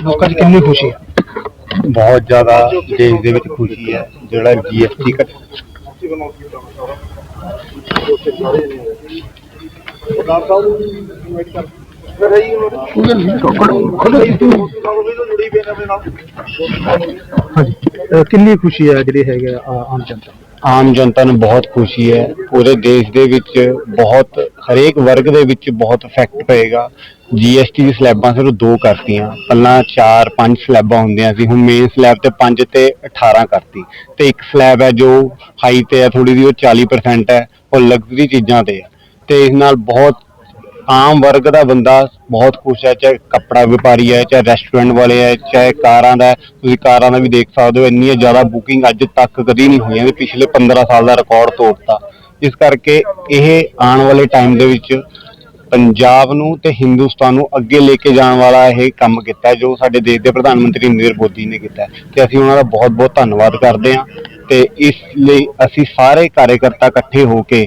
ਲੋਕਾਂ 'ਚ ਕਿੰਨੀ ਖੁਸ਼ੀ ਹੈ ਬਹੁਤ ਜ਼ਿਆਦਾ ਦੇਸ਼ ਦੇ ਵਿੱਚ ਖੁਸ਼ੀ ਹੈ ਜਿਹੜਾ ਜੀਐਸਟੀ ਘਟ ਹਾਂਜੀ ਅਹ ਕਿੰਨੀ ਖੁਸ਼ੀ ਹੈ ਜਿਹੜੀ ਹੈਗੀ ਆ, ਆ- ਆਮ ਜਨਤਾ ਨੂੰ? ਆਮ ਜਨਤਾ ਨੂੰ ਬਹੁਤ ਖੁਸ਼ੀ ਹੈ। ਪੂਰੇ ਦੇਸ਼ ਦੇ ਵਿੱਚ ਬਹੁਤ, ਹਰੇਕ ਵਰਗ ਦੇ ਵਿੱਚ ਬਹੁਤ ਇਫੈਕਟ ਪਏਗਾ। ਜੀਐਸਟੀ ਦੀ ਸਲੈਬਾਂ ਸਿਰਫ ਦੋ ਕਰਤੀਆਂ। ਪਹਿਲਾਂ 4 5 ਸਲੈਬਾਂ ਹੁੰਦੀਆਂ ਸੀ। ਹੁਣ ਮੇਨ ਸਲੈਬ ਤੇ 5 ਤੇ 18 ਕਰਤੀ। ਤੇ ਇੱਕ ਸਲੈਬ ਹੈ ਜੋ ਹਾਈ ਤੇ ਹੈ ਥੋੜੀ ਜਿਹੀ ਉਹ 40% ਹੈ। ਉਹ ਲਗਜ਼ਰੀ ਚੀਜ਼ਾਂ ਤੇ ਹੈ। ਤੇ ਇਸ ਨਾਲ ਬਹੁਤ ਆਮ ਵਰਗ ਦਾ ਬੰਦਾ ਬਹੁਤ ਖੁਸ਼ ਹੈ, ਚਾਹੇ ਕੱਪੜਾ ਵਪਾਰੀ ਹੈ, ਚਾਹੇ ਰੈਸਟੋਰੈਂਟ ਵਾਲੇ ਹੈ, ਚਾਹੇ ਕਾਰਾਂ ਦਾ ਹੈ। ਤੁਸੀਂ ਕਾਰਾਂ ਦਾ ਵੀ ਦੇਖ ਸਕਦੇ ਹੋ, ਇੰਨੀਆਂ ਜ਼ਿਆਦਾ ਬੁਕਿੰਗ ਅੱਜ ਤੱਕ ਕਦੀ ਨਹੀਂ ਹੋਈਆਂ ਤੇ ਪਿਛਲੇ 15 ਸਾਲ ਦਾ ਰਿਕਾਰਡ ਤੋੜਤਾ ਇਸ ਕਰਕੇ ਇਹ ਆਉਣ ਵਾਲੇ ਟਾਈਮ ਦੇ ਵਿੱਚ ਪੰਜਾਬ ਨੂੰ ਤੇ ਹਿੰਦੁਸਤਾਨ ਨੂੰ ਅੱਗੇ ਲੈ ਕੇ ਜਾਣ ਵਾਲਾ ਇਹ ਕੰਮ ਕੀਤਾ ਹੈ, ਜੋ ਸਾਡੇ ਦੇਸ਼ ਦੇ ਪ੍ਰਧਾਨ ਮੰਤਰੀ ਨਰਿੰਦਰ ਮੋਦੀ ਨੇ ਕੀਤਾ ਹੈ ਤੇ ਅਸੀਂ ਉਹਨਾਂ ਦਾ ਬਹੁਤ ਬਹੁਤ ਧੰਨਵਾਦ ਕਰਦੇ ਹਾਂ ਤੇ ਇਸ ਲਈ ਅਸੀਂ ਸਾਰੇ ਕਾਰਜਕਰਤਾ ਇਕੱਠੇ ਹੋ ਕੇ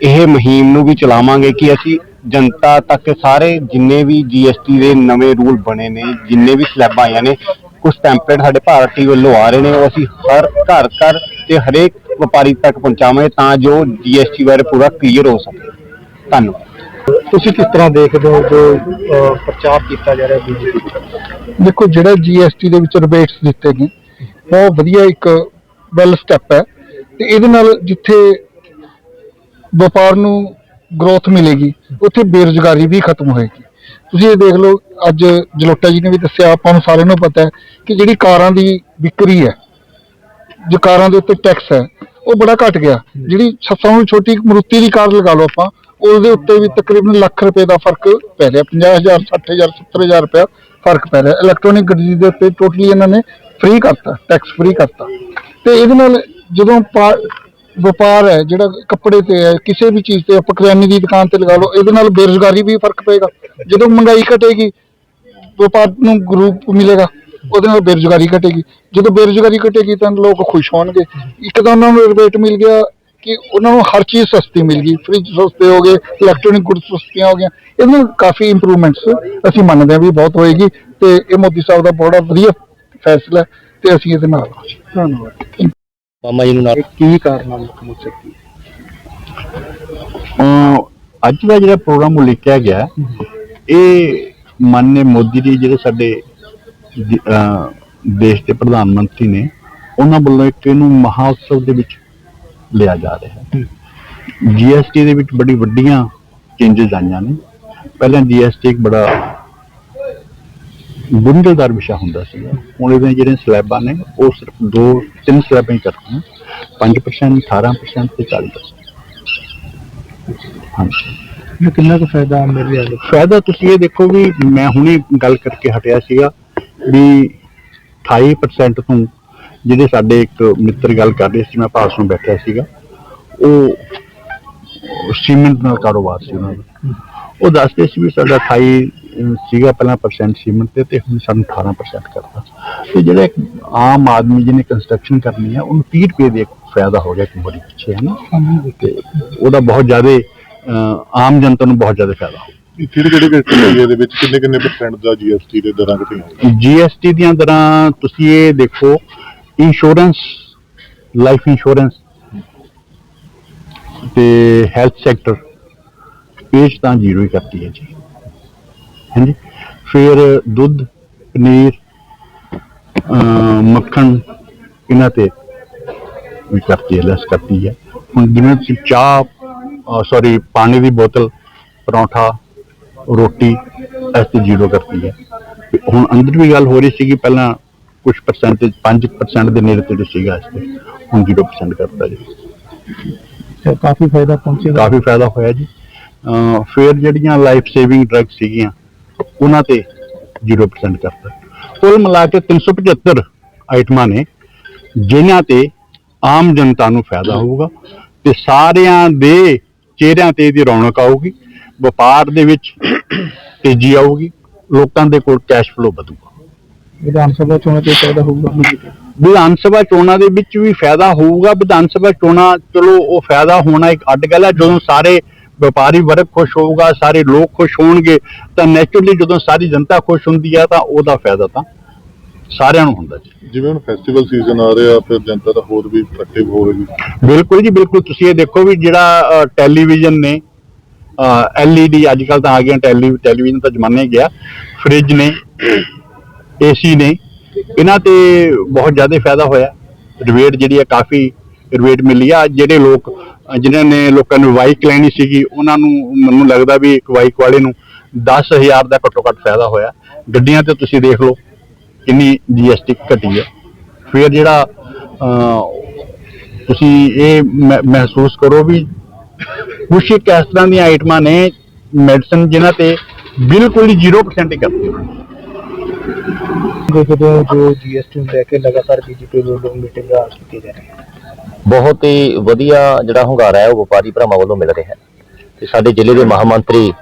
ਇਹ ਮੁਹਿੰਮ ਨੂੰ ਵੀ ਚਲਾਵਾਂਗੇ ਕਿ ਅਸੀਂ ਜਨਤਾ ਤੱਕ ਸਾਰੇ ਜਿੰਨੇ ਵੀ ਜੀਐਸਟੀ ਦੇ ਨਵੇਂ ਰੂਲ ਬਣੇ ਨੇ ਜਿੰਨੇ ਵੀ ਸਲੈਬਾਂ ਆਈਆਂ ਨੇ ਕੁਝ ਟੈਂਪਲੇਟ ਸਾਡੇ ਭਾਰਤੀ ਵੱਲੋਂ ਆ ਰਹੇ ਨੇ ਉਹ ਅਸੀਂ ਹਰ ਘਰ ਘਰ ਤੇ ਹਰੇਕ ਵਪਾਰੀ ਤੱਕ ਪਹੁੰਚਾਵਾਂਗੇ ਤਾਂ ਜੋ ਜੀਐਸਟੀ ਬਾਰੇ ਪੂਰਾ ਕਲੀਅਰ ਹੋ ਸਕੇ। ਧੰਨਵਾਦ। ਤੁਸੀਂ ਕਿਸ ਤਰ੍ਹਾਂ ਦੇਖਦੇ ਹੋ ਜੋ ਪ੍ਰਚਾਰ ਕੀਤਾ ਜਾ ਰਿਹਾ ਬੀਜੇਪੀ ਦੇਖੋ ਜਿਹੜਾ ਜੀਐਸਟੀ ਦੇ ਵਿੱਚ ਰਿਬੇਟਸ ਦਿੱਤੇ ਗਏ ਬਹੁਤ ਵਧੀਆ ਇੱਕ ਵੈਲ ਸਟੈਪ ਹੈ। ਤੇ ਇਹਦੇ ਨਾਲ ਜਿੱਥੇ ਵਪਾਰ ਨੂੰ ਗਰੋਥ ਮਿਲੇਗੀ, ਉੱਥੇ ਬੇਰੁਜ਼ਗਾਰੀ ਵੀ ਖਤਮ ਹੋਏਗੀ। ਤੁਸੀਂ ਇਹ ਦੇਖ ਲਓ, ਅੱਜ ਜਲੋਟਾ ਜੀ ਨੇ ਵੀ ਦੱਸਿਆ, ਆਪਾਂ ਨੂੰ ਸਾਰਿਆਂ ਨੂੰ ਪਤਾ ਹੈ ਕਿ ਜਿਹੜੀ ਕਾਰਾਂ ਦੀ ਵਿਕਰੀ ਹੈ, ਜੋ ਕਾਰਾਂ ਦੇ ਉੱਤੇ ਟੈਕਸ ਹੈ, ਉਹ ਬੜਾ ਘਟ ਗਿਆ। ਜਿਹੜੀ ਸਭ ਤੋਂ ਛੋਟੀ ਮਰੂਤੀ ਦੀ ਕਾਰ ਲਗਾ ਲਓ ਆਪਾਂ, ਉਹਦੇ ਉੱਤੇ ਵੀ ਤਕਰੀਬਨ ਲੱਖ ਰੁਪਏ ਦਾ ਫ਼ਰਕ ਪੈ ਰਿਹਾ 50000 60000 70000 ਰੁਪਏ ਫ਼ਰਕ ਪੈ ਰਿਹਾ। ਇਲੈਕਟ੍ਰੋਨਿਕ ਗੱਡੀ ਦੇ ਉੱਤੇ ਟੋਟਲੀ ਇਹਨਾਂ ਨੇ ਫ੍ਰੀ ਕਰਤਾ ਟੈਕਸ ਫ੍ਰੀ ਕਰਤਾ। ਤੇ ਇਹਦੇ ਨਾਲ ਜਦੋਂ ਪਾ- ਵਪਾਰ ਹੈ, ਜਿਹੜਾ ਕੱਪੜੇ ਤੇ ਹੈ, ਕਿਸੇ ਵੀ ਚੀਜ਼ ਤੇ ਆਪਾਂ ਕਰਿਆਨੇ ਦੀ ਦੁਕਾਨ ਤੇ ਲਗਾ ਲਓ, ਇਹਦੇ ਨਾਲ ਬੇਰੁਜ਼ਗਾਰੀ ਵੀ ਫ਼ਰਕ ਪਏਗਾ। ਜਦੋਂ ਮਹਿੰਗਾਈ ਘਟੇਗੀ, ਵਪਾਰ ਨੂੰ ਗਰੂਪ ਮਿਲੇਗਾ, ਉਹਦੇ ਨਾਲ ਬੇਰੁਜ਼ਗਾਰੀ ਘਟੇਗੀ। ਜਦੋਂ ਬੇਰੁਜ਼ਗਾਰੀ ਘਟੇਗੀ, ਤਾਂ ਲੋਕ ਖੁਸ਼ ਹੋਣਗੇ। ਇੱਕ ਤਾਂ ਉਹਨਾਂ ਨੂੰ ਰਿਬੇਟ ਮਿਲ ਗਿਆ ਕਿ ਉਹਨਾਂ ਨੂੰ ਹਰ ਚੀਜ਼ ਸਸਤੀ ਮਿਲ ਗਈ। ਫ੍ਰਿਜ ਸਸਤੇ ਹੋ ਗਏ ਇਲੈਕਟ੍ਰੋਨਿਕ ਗੁੱਡਸ ਸਸਤੀਆਂ ਹੋ ਗਈਆਂ। ਇਹਦੇ ਨਾਲ ਕਾਫੀ ਇੰਪਰੂਵਮੈਂਟਸ ਅਸੀਂ ਮੰਨਦੇ ਹਾਂ ਵੀ ਬਹੁਤ ਹੋਏਗੀ ਤੇ ਇਹ ਮੋਦੀ ਸਾਹਿਬ ਦਾ ਬੜਾ ਵਧੀਆ ਫੈਸਲਾ ਹੈ ਤੇ ਅਸੀਂ ਇਹਦੇ ਨਾਲ ਧੰਨਵਾਦ। ਮਾਮਾ ਜੀ ਨੂੰ ਨਾਲ। ਇਹ ਕੀ ਕਾਰਨ ਆ ਮੁੱਖ ਮੁੱਖ ਕੀ ਅੱਜ ਦਾ ਜਿਹੜਾ ਪ੍ਰੋਗਰਾਮ ਉਲੀਕਿਆ ਗਿਆ ਇਹ ਮਾਨਯ ਮੋਦੀ ਜੀ ਜਿਹੜੇ ਸਾਡੇ ਦੇਸ਼ ਦੇ ਪ੍ਰਧਾਨ ਮੰਤਰੀ ਨੇ ਉਹਨਾਂ ਵੱਲੋਂ ਇੱਕ ਇਹਨੂੰ ਮਹਾ ਉਤਸਵ ਦੇ ਵਿੱਚ ਲਿਆ ਜਾ ਰਿਹਾ ਹੈ। ਜੀਐਸਟੀ ਦੇ ਵਿੱਚ ਬੜੀ ਵੱਡੀਆਂ ਚੇਂਜਸ ਆਈਆਂ ਨੇ। ਪਹਿਲਾਂ ਜੀਐਸਟੀ ਇੱਕ ਬੜਾ ਗੁੰਝਲਦਾਰ ਵਿਸ਼ਾ ਹੁੰਦਾ ਸੀ ਹੁਣ ਇਹਦੇ ਜਿਹੜੇ ਸਲੈਬਾਂ ਨੇ ਉਹ ਸਿਰਫ ਦੋ ਤਿੰਨ ਸਲੈਬਾਂ ਹੀ ਕਰਤੀਆਂ 5% 18% ਤੇ 40% ਹਾਂਜੀ। ਇਹ ਕਿੰਨਾ ਕੁ ਫਾਇਦਾ ਮਿਲ ਰਿਹਾ ਹੈ ਫਾਇਦਾ ਤੁਸੀਂ ਇਹ ਦੇਖੋ ਵੀ ਮੈਂ ਹੁਣੇ ਗੱਲ ਕਰਕੇ ਹਟਿਆ ਸੀਗਾ ਵੀ 28% ਤੋਂ ਜਿਹੜੇ ਸਾਡੇ ਇੱਕ ਮਿੱਤਰ ਗੱਲ ਕਰ ਰਹੇ ਸੀ ਮੈਂ ਪਾਸ ਨੂੰ ਬੈਠਿਆ ਸੀਗਾ ਉਹ ਸੀਮੈਂਟ ਨਾਲ ਕਾਰੋਬਾਰ ਸੀ ਉਹਨਾਂ ਦਾ। ਉਹ ਦੱਸਦੇ ਸੀ ਵੀ ਸਾਡਾ 28 ਅਹ, ਸੀਗਾ ਪਹਿਲਾਂ ਪਰਸੈਂਟ ਸੀਮੈਂਟ ਤੇ ਤੇ ਹੁਣ ਸਾਨੂੰ 18% ਕਰਤਾ। ਤੇ ਜਿਹੜਾ ਇੱਕ ਆਮ ਆਦਮੀ ਜਿਹਨੇ ਕੰਸਟਰਕਸ਼ਨ ਕਰਨੀ ਹੈ ਉਹਨੂੰ 30 ਰੁਪਏ ਦੇ ਇੱਕ ਫਾਇਦਾ ਹੋ ਗਿਆ ਇੱਕ ਵਾਰੀ ਪਿੱਛੇ ਹੈ ਨਾ? ਤੇ ਉਹਦਾ ਬਹੁਤ ਜ਼ਿਆਦਾ ਆਮ ਜਨਤਾ ਨੂੰ ਬਹੁਤ ਜ਼ਿਆਦਾ ਫਾਇਦਾ ਹੋ ਕਿਹੜੇ ਕਿਹੜੇ ਏਰੀਆ ਦੇ ਵਿੱਚ? ਕਿੰਨੇ ਕਿੰਨੇ ਪਰਸੈਂਟ ਦਾ ਜੀਐਸਟੀ ਦੇ ਦਰਾਂ ਘਟੀਆਂ ਜੀਐਸਟੀ ਦੀਆਂ ਦਰਾਂ ਤੁਸੀਂ ਇਹ ਦੇਖੋ ਇੰਸ਼ੋਰੈਂਸ ਲਾਈਫ ਇੰਸ਼ੋਰੈਂਸ ਤੇ ਹੈਲਥ ਸੈਕਟਰ 'ਚ ਤਾਂ ਜ਼ੀਰੋ ਹੀ ਕਰਤੀ ਹੈ ਜੀ। ਹਾਂਜੀ। ਫਿਰ ਦੁੱਧ ਪਨੀਰ ਮੱਖਣ ਇਹਨਾਂ ਤੇ ਵੀ ਕਰਤੀ ਹੈ ਲੈਸ ਕਰਤੀ ਹੈ। ਹੁਣ ਜਿਵੇਂ ਤੁਸੀਂ ਚਾਹ ਸੌਰੀ ਪਾਣੀ ਦੀ ਬੋਤਲ ਪਰੌਂਠਾ ਰੋਟੀ ਇਸ ਤੇ ਜ਼ੀਰੋ ਕਰਤੀ ਹੈ। ਹੁਣ ਅੰਦਰ ਵੀ ਗੱਲ ਹੋ ਰਹੀ ਸੀਗੀ ਪਹਿਲਾਂ ਕੁਝ ਪਰਸੈਂਟੇਜ 5% ਦੇ ਨੇੜੇ ਤੇੜੇ ਸੀਗਾ ਇਸ ਤੇ। ਹੁਣ 0% ਕਰਤਾ ਜੀ। ਕਾਫੀ ਫਾਇਦਾ ਪਹੁੰਚੇਗਾ ਕਾਫੀ ਫਾਇਦਾ ਹੋਇਆ ਜੀ। ਫਿਰ ਜਿਹੜੀਆਂ ਲਾਈਫ ਸੇਵਿੰਗ ਡਰੱਗ ਸੀਗੀਆਂ ਉਹਨਾਂ ਤੇ 0% ਕਰਤਾ। ਕੁੱਲ ਮਿਲਾ ਕੇ 375 ਆਈਟਮਾਂ ਨੇ ਜਿਨ੍ਹਾਂ ਤੇ ਆਮ ਜਨਤਾ ਨੂੰ ਫਾਇਦਾ ਹੋਊਗਾ ਤੇ ਸਾਰਿਆਂ ਦੇ ਚਿਹਰਿਆਂ ਤੇ ਇਹਦੀ ਰੌਣਕ ਆਊਗੀ ਵਪਾਰ ਦੇ ਵਿੱਚ ਤੇਜ਼ੀ ਆਊਗੀ ਲੋਕਾਂ ਦੇ ਕੋਲ ਕੈਸ਼ ਫਲੋ ਵਧੂਗਾ। ਵਿਧਾਨ ਸਭਾ ਚੋਣਾਂ ਤੇ ਫਾਇਦਾ ਹੋਊਗਾ ਵਿਧਾਨ ਸਭਾ ਚੋਣਾਂ ਦੇ ਵਿੱਚ ਵੀ ਫਾਇਦਾ ਹੋਊਗਾ ਵਿਧਾਨ ਸਭਾ ਚੋਣਾਂ ਚਲੋ ਉਹ ਫਾਇਦਾ ਹੋਣਾ ਇੱਕ ਅੱਡ ਗੱਲ ਹੈ ਜਦੋਂ ਸਾਰੇ ਵਪਾਰੀ ਵਰਗ ਖੁਸ਼ ਹੋਊਗਾ ਸਾਰੇ ਲੋਕ ਖੁਸ਼ ਹੋਣਗੇ ਤਾਂ ਨੈਚੁਰਲੀ ਜਦੋਂ ਸਾਰੀ ਜਨਤਾ ਖੁਸ਼ ਹੁੰਦੀ ਹੈ ਤਾਂ ਉਹਦਾ ਫਾਇਦਾ ਤਾਂ ਸਾਰਿਆਂ ਨੂੰ ਹੁੰਦਾ ਜੀ। ਜਿਵੇਂ ਹੁਣ ਫੈਸਟੀਵਲ ਸੀਜ਼ਨ ਆ ਰਿਹਾ ਫਿਰ ਜਨਤਾ ਤਾਂ ਹੋਰ ਵੀ ਐਕਟਿਵ ਹੋਵੇਗੀ। ਬਿਲਕੁਲ ਜੀ ਬਿਲਕੁਲ। ਤੁਸੀਂ ਇਹ ਦੇਖੋ ਵੀ ਜਿਹੜਾ ਟੈਲੀਵਿਜ਼ਨ ਨੇ ਐਲਈਡੀ ਅੱਜ ਕੱਲ ਤਾਂ ਆ ਗਿਆ ਟੈਲੀ ਟੈਲੀਵਿਜ਼ਨ ਤਾਂ ਜ਼ਮਾਨਾ ਹੀ ਗਿਆ। ਫ੍ਰਿਜ ਨੇ ਏਸੀ ਨੇ ਇਹਨਾਂ ਤੇ ਬਹੁਤ ਜ਼ਿਆਦਾ ਫਾਇਦਾ ਹੋਇਆ। ਰਿਵੇਟ ਜਿਹੜੀ ਹੈ ਕਾਫੀ ਰਿਵੇਟ ਮਿਲੀ ਆ। ਜਿਹੜੇ ਲੋਕ ਅ, ਜਿਨ੍ਹਾਂ ਨੇ ਲੋਕਾਂ ਨੂੰ ਬਾਈਕ ਲੈਣੀ ਸੀਗੀ ਉਹਨਾਂ ਨੂੰ ਮੈਨੂੰ ਲੱਗਦਾ ਵੀ ਇੱਕ ਬਾਈਕ ਵਾਲੇ ਨੂੰ 10000 ਦਾ ਘੱਟੋ ਘੱਟ ਫਾਇਦਾ ਹੋਇਆ। ਗੱਡੀਆਂ ਤੇ ਤੁਸੀਂ ਦੇਖ ਲਓ ਕਿੰਨੀ ਜੀਐਸਟੀ ਘਟੀ ਹੈ ਫਿਰ ਜਿਹੜਾ ਤੁਸੀਂ ਇਹ ਮਹਿਸੂਸ ਕਰੋ ਵੀ ਕੁਛ ਇੱਕ ਇਸ ਤਰ੍ਹਾਂ ਦੀਆਂ ਆਈਟਮਾਂ ਨੇ ਮੈਡੀਸਨ ਜਿਨ੍ਹਾਂ ਤੇ ਬਿਲਕੁਲ ਹੀ 0% ਹੀ ਕਰਦੀ ਹੈ ਦੇਖਦੇ ਹੋ ਜੋ ਜੀਐਸਟੀ ਨੂੰ ਲੈ ਕੇ ਲਗਾਤਾਰ ਬੀਜੇਪੀ ਵੱਲੋਂ ਮੀਟਿੰਗਾਂ ਕੀਤੀ ਜਾ ਰਹੀਆਂ ਬਹੁਤ ਹੀ ਵਧੀਆ ਜਿਹੜਾ ਹੁੰਗਾਰਾ ਹੈ, ਉਹ ਵਪਾਰੀ ਭਰਾਵਾਂ ਵੱਲੋਂ ਮਿਲ ਰਿਹਾ ਹੈ। ਤੇ ਸਾਡੇ ਜ਼ਿਲ੍ਹੇ ਦੇ ਮਹਾਮੰਤਰੀ,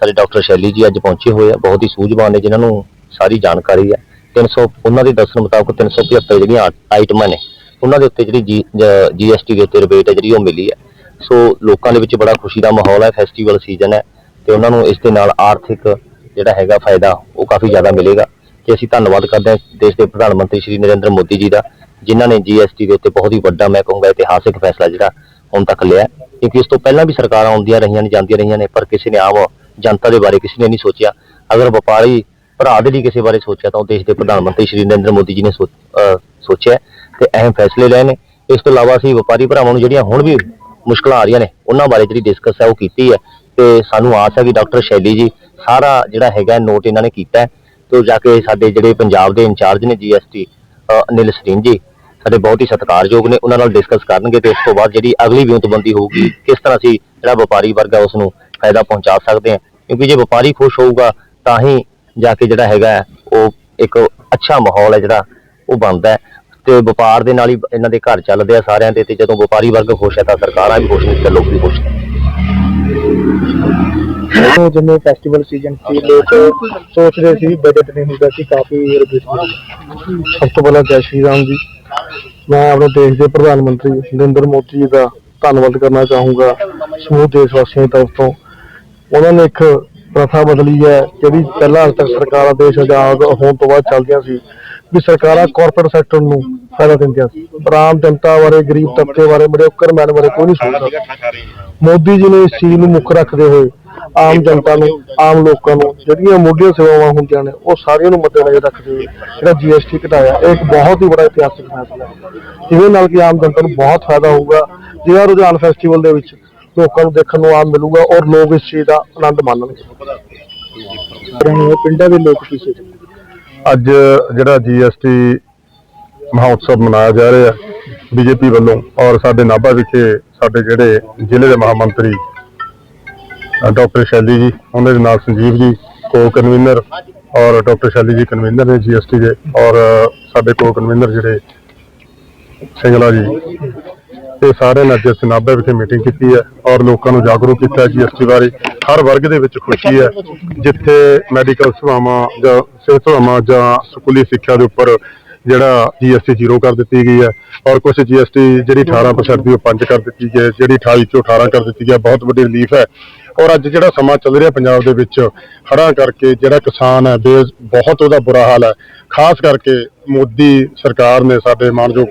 ਸਾਡੇ ਡਾਕਟਰ ਸ਼ੈਲੀ ਜੀ ਅੱਜ ਪਹੁੰਚੇ ਹੋਏ ਆ, ਬਹੁਤ ਹੀ ਸੂਝਵਾਨ ਨੇ, ਜਿਨ੍ਹਾਂ ਨੂੰ ਸਾਰੀ ਜਾਣਕਾਰੀ ਹੈ। 300 ਉਹਨਾਂ ਦੇ ਦੱਸਣ ਮੁਤਾਬਕ 375 ਜਿਹੜੀਆਂ ਆ- ਆਈਟਮਾਂ ਨੇ, ਉਹਨਾਂ ਦੇ ਉੱਤੇ ਜਿਹੜੀ ਜੀਐਸਟੀ ਦੇ ਉੱਤੇ ਰਿਬੇਟ ਹੈ ਜਿਹੜੀ ਉਹ ਮਿਲੀ ਹੈ। ਸੋ ਲੋਕਾਂ ਦੇ ਵਿੱਚ ਬੜਾ ਖੁਸ਼ੀ ਦਾ ਮਾਹੌਲ ਹੈ ਫੈਸਟੀਵਲ ਸੀਜ਼ਨ ਹੈ, ਤੇ ਉਹਨਾਂ ਨੂੰ ਇਸ ਦੇ ਨਾਲ ਆਰਥਿਕ ਜਿਹੜਾ ਹੈਗਾ ਫਾਇਦਾ ਉਹ ਕਾਫੀ ਜ਼ਿਆਦਾ ਮਿਲੇਗਾ। ਤੇ ਅਸੀਂ ਧੰਨਵਾਦ ਕਰਦੇ ਹਾਂ ਦੇਸ਼ ਦੇ ਪ੍ਰਧਾਨ ਮੰਤਰੀ ਸ਼੍ਰੀ ਨਰਿੰਦਰ ਮੋਦੀ ਜੀ ਦਾ ਜਿਨ੍ਹਾਂ ਨੇ ਜੀਐਸਟੀ ਦੇ ਉੱਤੇ ਬਹੁਤ ਹੀ ਵੱਡਾ, ਮੈਂ ਕਹੂੰਗਾ, ਇਤਿਹਾਸਿਕ ਫੈਸਲਾ ਜਿਹੜਾ ਹੁਣ ਤੱਕ ਲਿਆ। ਕਿਉਂਕਿ ਇਸ ਤੋਂ ਪਹਿਲਾਂ ਵੀ ਸਰਕਾਰਾਂ ਆਉਂਦੀਆਂ ਰਹੀਆਂ ਨੇ, ਜਾਂਦੀਆਂ ਰਹੀਆਂ ਨੇ, ਪਰ ਕਿਸੇ ਨੇ ਆਮ ਜਨਤਾ ਦੇ ਬਾਰੇ ਕਿਸੇ ਨੇ ਨਹੀਂ ਸੋਚਿਆ। ਅਗਰ ਵਪਾਰੀ ਭਰਾ ਦੇ ਲਈ ਕਿਸੇ ਬਾਰੇ ਸੋਚਿਆ, ਤਾਂ ਉਹ ਦੇਸ਼ ਦੇ ਪ੍ਰਧਾਨ ਮੰਤਰੀ ਸ਼੍ਰੀ ਨਰਿੰਦਰ ਮੋਦੀ ਜੀ ਨੇ ਸੋਚ- ਸੋਚਿਆ ਹੈ ਤੇ ਅਹਿਮ ਫੈਸਲੇ ਲਏ ਨੇ। ਇਸ ਤੋਂ ਇਲਾਵਾ ਅਸੀਂ ਵਪਾਰੀ ਭਰਾਵਾਂ ਨੂੰ ਜਿਹੜੀਆਂ ਹੁਣ ਵੀ ਮੁਸ਼ਕਲਾਂ ਆ ਰਹੀਆਂ ਨੇ, ਉਹਨਾਂ ਬਾਰੇ ਜਿਹੜੀ ਡਿਸਕਸ ਹੈ, ਉਹ ਕੀਤੀ ਹੈ। ਤੇ ਸਾਨੂੰ ਆਸ ਹੈ ਕਿ ਡਾਕਟਰ ਸ਼ੈਲੀ ਜੀ ਸਾਰਾ ਜਿਹੜਾ ਹੈਗਾ ਨੋਟ ਇਹਨਾਂ ਨੇ ਕੀਤਾ ਹੈ। ਤੇ ਉਹ ਜਾ ਕੇ ਸਾਡੇ ਜਿਹੜੇ ਪੰਜਾਬ ਦੇ ਇੰਚਾਰਜ ਨੇ ਜੀਐਸਟੀ ਅਨਿਲ ਸਰੀਨ ਜੀ ਸਾਡੇ ਬਹੁਤ ਹੀ ਸਤਿਕਾਰਯੋਗ ਨੇ। ਉਹਨਾਂ ਨਾਲ ਡਿਸਕਸ ਕਰਨਗੇ ਤੇ ਉਸ ਤੋਂ ਬਾਅਦ ਜਿਹੜੀ ਅਗਲੀ ਵਿਉਂਤਬੰਦੀ ਹੋਊਗੀ ਕਿਸ ਤਰ੍ਹਾਂ ਅਸੀਂ ਜਿਹੜਾ ਵਪਾਰੀ ਵਰਗ ਹੈ ਉਸ ਨੂੰ ਫਾਇਦਾ ਪਹੁੰਚਾ ਸਕਦੇ ਹਾਂ। ਕਿਉਂਕਿ ਜੇ ਵਪਾਰੀ ਖੁਸ਼ ਹੋਊਗਾ ਤਾਂ ਹੀ ਜਾ ਕੇ ਜਿਹੜਾ ਹੈਗਾ ਉਹ ਇੱਕ ਅੱਛਾ ਮਾਹੌਲ ਹੈ ਜਿਹੜਾ ਉਹ ਬਣਦਾ ਹੈ। ਤੇ ਵਪਾਰ ਦੇ ਨਾਲ ਹੀ ਇਹਨਾਂ ਦੇ ਘਰ ਚੱਲਦੇ ਆ ਸਾਰਿਆਂ ਦੇ ਤੇ ਜਦੋਂ ਵਪਾਰੀ ਵਰਗ ਖੁਸ਼ ਹੈ ਤਾਂ ਸਰਕਾਰਾਂ ਵੀ ਖੁਸ਼ ਨੇ ਤੇ ਲੋਕ ਵੀ ਖੁਸ਼ ਨੇ। ਉਹ ਜਿਵੇਂ ਫੈਸਟੀਵਲ ਸੀਜ਼ਨ ਸੀ ਲੋਕ ਸੋਚ ਰਹੇ ਸੀ ਬਜਟ ਨਹੀਂ ਹੁੰਦਾ ਸੀ ਕਾਫੀ ਰਿਬੇਟ ਸਭ ਤੋਂ ਪਹਿਲਾਂ ਜੈ ਸ਼੍ਰੀ ਰਾਮ ਜੀ। ਮੈਂ ਆਪਣੇ ਦੇਸ਼ ਦੇ ਪ੍ਰਧਾਨ ਮੰਤਰੀ ਨਰਿੰਦਰ ਮੋਦੀ ਜੀ ਦਾ ਧੰਨਵਾਦ ਕਰਨਾ ਚਾਹੂੰਗਾ, ਸਮੂਹ ਦੇਸ਼ ਵਾਸੀਆਂ ਦੀ ਤਰਫ ਤੋਂ। ਉਹਨਾਂ ਨੇ ਇੱਕ ਪ੍ਰਥਾ ਬਦਲੀ ਹੈ ਜਿਹੜੀ ਪਹਿਲਾਂ ਅੱਜ ਤੱਕ ਸਰਕਾਰਾਂ ਦੇਸ਼ ਆਜ਼ਾਦ ਹੋਣ ਤੋਂ ਬਾਅਦ ਚੱਲਦੀਆਂ ਸੀ, ਵੀ ਸਰਕਾਰਾਂ ਕਾਰਪੋਰੇਟ ਸੈਕਟਰ ਨੂੰ ਫਾਇਦਾ ਦਿੰਦੀਆਂ ਸੀ। ਪਰ ਆਮ ਜਨਤਾ ਬਾਰੇ, ਗਰੀਬ ਤਬਕੇ ਬਾਰੇ ਮਿਡਿਓਕਰ ਮੈਨ ਬਾਰੇ ਕੋਈ ਨਹੀਂ ਸੋਚਦਾ ਮੋਦੀ ਜੀ ਨੇ ਇਸ ਚੀਜ਼ ਨੂੰ ਮੁੱਖ ਰੱਖਦੇ ਹੋਏ ਆਮ ਜਨਤਾ ਨੂੰ ਆਮ ਲੋਕਾਂ ਨੂੰ ਜਿਹੜੀਆਂ ਮੁੱਢਲੀਆਂ ਸੇਵਾਵਾਂ ਹੁੰਦੀਆਂ ਨੇ ਉਹ ਸਾਰੀਆਂ ਨੂੰ ਮੱਦੇਨਜ਼ਰ ਰੱਖਦੇ ਹੋਏ ਜਿਹੜਾ ਜੀਐਸਟੀ ਘਟਾਇਆ ਇਹ ਇੱਕ ਬਹੁਤ ਹੀ ਬੜਾ ਇਤਿਹਾਸਕ ਫੈਸਲਾ ਹੈ। ਜਿਹਦੇ ਨਾਲ ਕਿ ਆਮ ਜਨਤਾ ਨੂੰ ਬਹੁਤ ਫਾਇਦਾ ਹੋਊਗਾ ਜਿਹੜਾ ਰੁਝਾਨ ਫੈਸਟੀਵਲ ਦੇ ਵਿੱਚ ਲੋਕਾਂ ਨੂੰ ਦੇਖਣ ਨੂੰ ਆਮ ਮਿਲੂਗਾ ਔਰ ਲੋਕ ਇਸ ਚੀਜ਼ ਦਾ ਆਨੰਦ ਮਾਣਨਗੇ। ਪਿੰਡਾਂ ਦੇ ਲੋਕ ਕੀ ਸੋਚਦੇ? ਅੱਜ ਜਿਹੜਾ ਜੀਐਸਟੀ ਮਹੋਤਸਵ ਮਨਾਇਆ ਜਾ ਰਿਹਾ ਹੈ ਬੀਜੇਪੀ ਵੱਲੋਂ ਔਰ ਸਾਡੇ ਨਾਭਾ ਵਿਖੇ ਸਾਡੇ ਜਿਹੜੇ ਜ਼ਿਲ੍ਹੇ ਦੇ ਮਹਾਮੰਤਰੀ ਡਾਕਟਰ ਸ਼ੈਲੀ ਜੀ, ਉਹਨਾਂ ਦੇ ਨਾਲ ਸੰਜੀਵ ਜੀ, ਕੋ ਕਨਵੀਨਰ ਔਰ ਡਾਕਟਰ ਸ਼ੈਲੀ ਜੀ ਕਨਵੀਨਰ ਨੇ ਜੀਐਸਟੀ ਦੇ ਔਰ ਸਾਡੇ ਕੋ ਕਨਵੀਨਰ ਜਿਹੜੇ ਸਿੰਗਲਾ ਜੀ, ਇਹ ਸਾਰਿਆਂ ਨੇ ਅੱਜ ਅਸੀਂ ਵਿਖੇ ਮੀਟਿੰਗ ਕੀਤੀ ਹੈ ਔਰ ਲੋਕਾਂ ਨੂੰ ਜਾਗਰੂਕ ਕੀਤਾ ਜੀਐਸਟੀ ਬਾਰੇ। ਹਰ ਵਰਗ ਦੇ ਵਿੱਚ ਖੁਸ਼ੀ ਹੈ, ਜਿੱਥੇ ਮੈਡੀਕਲ ਸੇਵਾਵਾਂ ਜਾਂ ਸਿਹਤ ਸੇਵਾਵਾਂ ਜਾਂ ਸਕੂਲੀ ਸਿੱਖਿਆ ਦੇ ਉੱਪਰ ਜਿਹੜਾ ਜੀਐਸਟੀ ਜ਼ੀਰੋ ਕਰ ਦਿੱਤੀ ਗਈ ਹੈ ਔਰ ਕੁਝ ਜੀਐਸਟੀ ਜਿਹੜੀ 18% ਦੀ ਉਹ 5 ਕਰ ਦਿੱਤੀ ਗਈ ਹੈ, ਜਿਹੜੀ 28 ਚੋਂ 18 ਕਰ ਦਿੱਤੀ ਗਈ ਹੈ, ਬਹੁਤ ਵੱਡੀ ਰਿਲੀਫ ਹੈ। ਔਰ ਅੱਜ ਜਿਹੜਾ ਸਮਾਂ ਚੱਲ ਰਿਹਾ ਪੰਜਾਬ ਦੇ ਵਿੱਚ, ਹੜ੍ਹਾਂ ਕਰਕੇ ਜਿਹੜਾ ਕਿਸਾਨ ਹੈ ਬੇ ਬਹੁਤ ਉਹਦਾ ਬੁਰਾ ਹਾਲ ਹੈ। ਖਾਸ ਕਰਕੇ ਮੋਦੀ ਸਰਕਾਰ ਨੇ ਸਾਡੇ ਮਾਨਯੋਗ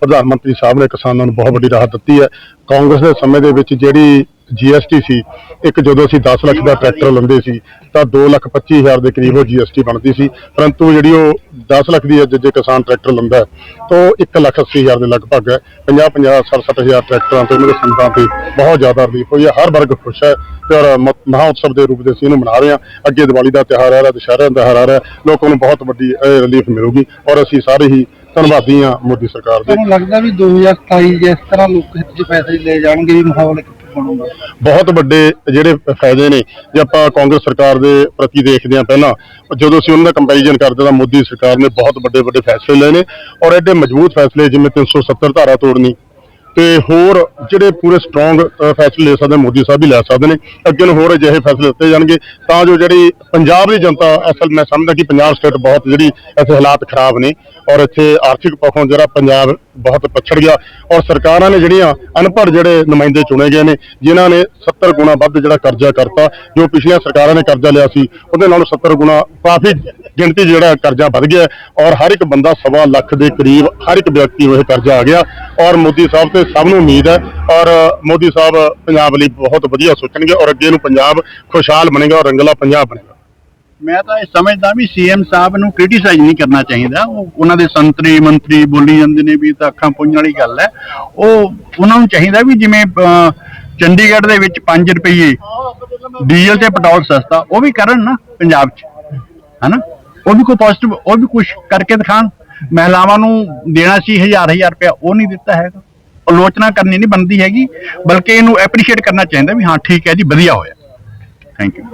ਪ੍ਰਧਾਨ ਮੰਤਰੀ ਸਾਹਿਬ ਨੇ ਕਿਸਾਨਾਂ ਨੂੰ ਬਹੁਤ ਵੱਡੀ ਰਾਹਤ ਦਿੱਤੀ ਹੈ। ਕਾਂਗਰਸ ਦੇ ਸਮੇਂ ਦੇ ਵਿੱਚ ਜਿਹੜੀ ਜੀਐਸਟੀ ਸੀ, ਇੱਕ ਜਦੋਂ ਅਸੀਂ 10 ਲੱਖ ਦਾ ਟਰੈਕਟਰ ਲੈਂਦੇ ਸੀ, ਤਾਂ 2 ਲੱਖ 25 ਹਜ਼ਾਰ ਦੇ ਕਰੀਬ ਉਹ ਜੀਐਸਟੀ ਬਣਦੀ ਸੀ। ਪਰੰਤੂ ਜਿਹੜੀ ਉਹ 10 ਲੱਖ ਦੀ ਅੱਜ ਜੇ ਕਿਸਾਨ ਟਰੈਕਟਰ ਲੈਂਦਾ ਤਾਂ ਉਹ 1 ਲੱਖ 80 ਹਜ਼ਾਰ ਦੇ ਲਗਭਗ ਹੈ। 50 50 60 60 ਹਜ਼ਾਰ ਟਰੈਕਟਰਾਂ ਤੇ ਉਹਨਾਂ ਦੇ ਸੰਦਾਂ ਤੇ ਬਹੁਤ ਜ਼ਿਆਦਾ ਰਿਲੀਫ ਹੋਈ ਹੈ। ਹਰ ਵਰਗ ਖੁਸ਼ ਹੈ ਤੇ ਔਰ ਮ- ਮਹਾਂ ਉਤਸਵ ਦੇ ਰੂਪ ਦੇ ਅਸੀਂ ਇਹਨੂੰ ਮਨਾ ਰਹੇ ਹਾਂ। ਅੱਗੇ ਦੀਵਾਲੀ ਦਾ ਤਿਉਹਾਰ ਆ ਰਿਹਾ, ਦੁਸ਼ਹਿਰਾ ਦਾ ਤਿਉਹਾਰ ਆ ਰਿਹਾ, ਲੋਕਾਂ ਨੂੰ ਬਹੁਤ ਵੱਡੀ ਰਿਲੀਫ ਮਿਲੂਗੀ ਔਰ ਅਸੀਂ ਸਾਰੇ ਹੀ ਧੰਨਵਾਦੀ ਹਾਂ ਮੋਦੀ ਸਰਕਾਰ ਦੇ। ਤੁਹਾਨੂੰ ਲੱਗਦਾ ਵੀ 2027 ਜਿਸ ਤਰ੍ਹਾਂ ਲੋਕ ਹਿੱਤ 'ਚ ਫੈਸਲੇ ਲਏ ਜਾਣਗੇ, ਵੀ ਮਾਹੌਲ ਬਹੁਤ ਵੱਡੇ ਜਿਹੜੇ ਫਾਇਦੇ ਨੇ ਜੇ ਆਪਾਂ ਕਾਂਗਰਸ ਸਰਕਾਰ ਦੇ ਪ੍ਰਤੀ ਦੇਖਦੇ ਹਾਂ ਪਹਿਲਾਂ, ਜਦੋਂ ਅਸੀਂ ਉਹਨਾਂ ਦਾ ਕੰਪੈਰੀਜ਼ਨ ਕਰਦੇ ਤਾਂ ਮੋਦੀ ਸਰਕਾਰ ਨੇ ਬਹੁਤ ਵੱਡੇ ਵੱਡੇ ਫੈਸਲੇ ਲਏ ਨੇ ਔਰ ਐਡੇ ਮਜ਼ਬੂਤ ਫੈਸਲੇ ਜਿਵੇਂ 370 ਧਾਰਾ ਤੋੜਨੀ ਤੇ ਹੋਰ ਜਿਹੜੇ ਪੂਰੇ ਸਟਰੋਂਗ ਫੈਸਲੇ ਲੈ ਸਕਦੇ ਮੋਦੀ ਸਾਹਿਬ ਵੀ ਲੈ ਸਕਦੇ ਨੇ, ਅੱਗੇ ਨੂੰ ਹੋਰ ਅਜਿਹੇ ਫੈਸਲੇ ਦਿੱਤੇ ਜਾਣਗੇ, ਤਾਂ ਜੋ ਜਿਹੜੀ ਪੰਜਾਬ ਦੀ ਜਨਤਾ ਅਸਲ ਮੈਂ ਸਮਝਦਾ ਕਿ ਪੰਜਾਬ ਸਟੇਟ ਬਹੁਤ ਜਿਹੜੀ ਇੱਥੇ ਹਾਲਾਤ ਖਰਾਬ ਨੇ ਔਰ ਇੱਥੇ ਆਰਥਿਕ ਪੱਖੋਂ ਜਿਹੜਾ ਪੰਜਾਬ ਬਹੁਤ ਪਛੜ ਗਿਆ ਔਰ ਸਰਕਾਰਾਂ ਨੇ ਜਿਹੜੀਆਂ ਅਨਪੜ੍ਹ ਜਿਹੜੇ ਨੁਮਾਇੰਦੇ ਚੁਣੇ ਗਏ ਨੇ, ਜਿਨ੍ਹਾਂ ਨੇ 70 ਗੁਣਾ ਵੱਧ ਜਿਹੜਾ ਕਰਜ਼ਾ ਕਰਤਾ, ਜੋ ਪਿਛਲੀਆਂ ਸਰਕਾਰਾਂ ਨੇ ਕਰਜ਼ਾ ਲਿਆ ਸੀ, ਉਹਦੇ ਨਾਲੋਂ 70 ਗੁਣਾ ਕਾਫੀ ਗਿਣਤੀ 'ਚ ਜਿਹੜਾ ਕਰਜ਼ਾ ਵੱਧ ਗਿਆ ਔਰ ਹਰ ਇੱਕ ਬੰਦਾ ਸਵਾ ਲੱਖ ਦੇ ਕਰੀਬ ਹਰ ਇੱਕ ਵਿਅਕਤੀ ਨੂੰ ਇਹ ਕਰਜ਼ਾ ਆ ਗਿਆ ਔਰ ਮੋਦੀ ਸਾਹਿਬ ਤੇ ਸਭ ਨੂੰ ਉਮੀਦ ਹੈ ਔਰ ਮੋਦੀ ਸਾਹਿਬ ਪੰਜਾਬ ਲਈ ਬਹੁਤ ਵਧੀਆ ਸੋਚਣਗੇ ਔਰ ਅੱਗੇ ਨੂੰ ਪੰਜਾਬ ਖੁਸ਼ਹਾਲ ਬਣੇਗਾ ਔਰ ਰੰਗਲਾ ਪੰਜਾਬ ਬਣੇਗਾ। ਮੈਂ ਤਾਂ ਇਹ ਸਮਝਦਾ ਵੀ ਸੀਐਮ ਸਾਹਿਬ ਨੂੰ ਕ੍ਰਿਟੀਸਾਈਜ਼ ਨਹੀਂ ਕਰਨਾ ਚਾਹੀਦਾ। ਉਹ ਉਹਨਾਂ ਦੇ ਸੰਤਰੀ ਮੰਤਰੀ ਬੋਲੀ ਜਾਂਦੇ ਨੇ ਵੀ ਤਾਂ ਅੱਖਾਂ ਪੁੰਝਣ ਵਾਲੀ ਗੱਲ ਹੈ। ਉਹ ਉਹਨਾਂ ਨੂੰ ਚਾਹੀਦਾ ਵੀ ਜਿਵੇਂ ਚੰਡੀਗੜ੍ਹ ਦੇ ਵਿੱਚ 5 ਰੁਪਏ ਡੀਜ਼ਲ ਤੇ ਪੈਟਰੋਲ ਸਸਤਾ, ਉਹ ਵੀ ਕਰਨ ਨਾ ਪੰਜਾਬ 'ਚ। ਹਨਾ? ਉਹ ਵੀ ਕੋਈ ਪੋਜ਼ਿਟਿਵ ਉਹ ਵੀ ਕੁਝ ਕਰਕੇ ਦਿਖਾਣ। ਮਹਿਲਾਵਾਂ ਨੂੰ ਦੇਣਾ ਸੀ ਹਜ਼ਾਰ ਹਜ਼ਾਰ ਰੁਪਇਆ, ਉਹ ਨਹੀਂ ਦਿੱਤਾ ਹੈਗਾ। ਆਲੋਚਨਾ ਕਰਨੀ ਨਹੀਂ ਬਣਦੀ ਹੈਗੀ, ਬਲਕਿ ਇਹਨੂੰ ਐਪਰੀਸ਼ੀਏਟ ਕਰਨਾ ਚਾਹੀਦਾ ਵੀ ਹਾਂ, ਠੀਕ ਹੈ ਜੀ, ਵਧੀਆ ਹੋਇਆ। Thank you